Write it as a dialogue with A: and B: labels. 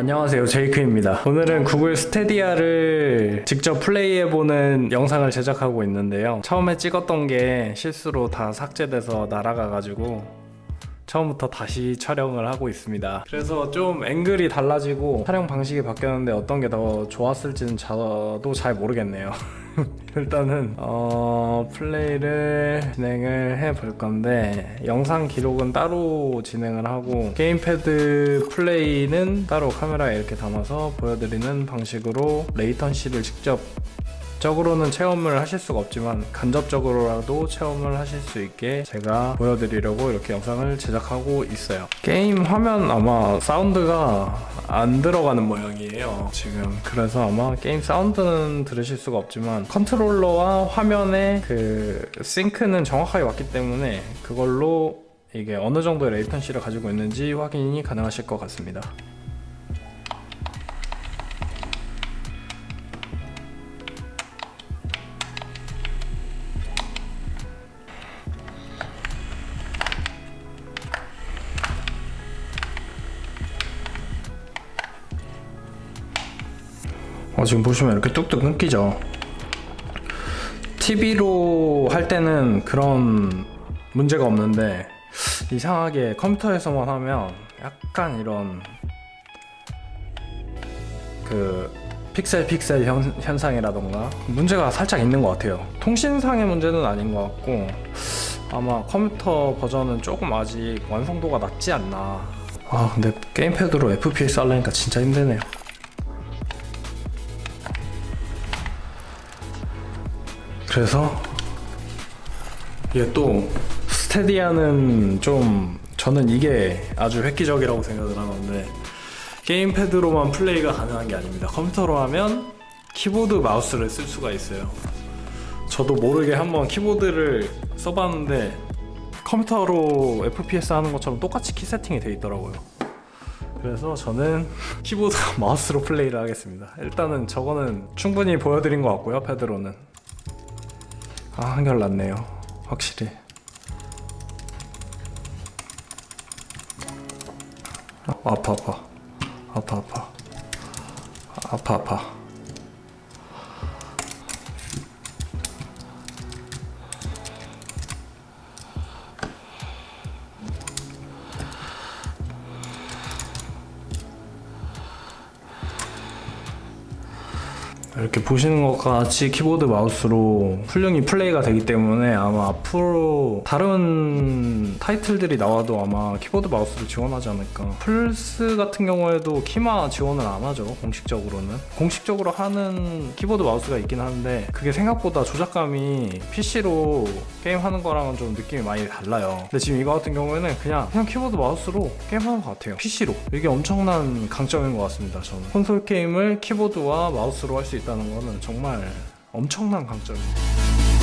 A: 안녕하세요. 제이크입니다. 오늘은 구글 스테디아를 직접 플레이해보는 영상을 제작하고 있는데요. 처음에 찍었던 게 실수로 다 삭제돼서 날아가가지고 처음부터 다시 촬영을 하고 있습니다. 그래서 좀 앵글이 달라지고 촬영 방식이 바뀌었는데 어떤 게 더 좋았을지는 저도 잘 모르겠네요. 일단은 어 플레이를 진행을 해 볼 건데 영상 기록은 따로 진행을 하고 게임패드 플레이는 따로 카메라에 이렇게 담아서 보여드리는 방식으로 레이턴시를 직접 적으로는 체험을 하실 수가 없지만 간접적으로라도 체험을 하실 수 있게 제가 보여드리려고 이렇게 영상을 제작하고 있어요. 게임 화면 아마 사운드가 안 들어가는 모양이에요. 지금 그래서 아마 게임 사운드는 들으실 수가 없지만 컨트롤러와 화면의 그 싱크는 정확하게 왔기 때문에 그걸로 이게 어느 정도의 레이턴시를 가지고 있는지 확인이 가능하실 것 같습니다. 어, 지금 보시면 이렇게 뚝뚝 끊기죠. TV로 할 때는 그런 문제가 없는데 이상하게 컴퓨터에서만 하면 약간 이런 그 픽셀 픽셀 현, 현상이라던가 문제가 살짝 있는 것 같아요. 통신상의 문제는 아닌 것 같고 아마 컴퓨터 버전은 조금 아직 완성도가 낮지 않나. 아 근데 게임패드로 FPS 하려니까 진짜 힘드네요. 그래서 이게 또 스테디아는 좀 저는 이게 아주 획기적이라고 생각을 하는데 게임패드로만 플레이가 가능한 게 아닙니다. 컴퓨터로 하면 키보드 마우스를 쓸 수가 있어요. 저도 모르게 한번 키보드를 써봤는데 컴퓨터로 FPS 하는 것처럼 똑같이 키 세팅이 돼 있더라고요. 그래서 저는 키보드 마우스로 플레이를 하겠습니다. 일단은 저거는 충분히 보여드린 것 같고요, 패드로는. 아 한결 낫네요. 확실히. 아, 아파 아파. 아파 아파. 아파 아파 이렇게 보시는 것과 같이 키보드 마우스로 훌륭히 플레이가 되기 때문에 아마 앞으로 다른 타이틀들이 나와도 아마 키보드 마우스를 지원하지 않을까. 플스 같은 경우에도 키마 지원을 안 하죠, 공식적으로는. 공식적으로 하는 키보드 마우스가 있긴 한데 그게 생각보다 조작감이 PC로 게임하는 거랑은 좀 느낌이 많이 달라요. 근데 지금 이거 같은 경우에는 그냥 그냥 키보드 마우스로 게임하는 것 같아요. PC로. 이게 엄청난 강점인 것 같습니다, 저는. 콘솔 게임을 키보드와 마우스로 할 수 있다는 거는 정말 엄청난 강점입니다.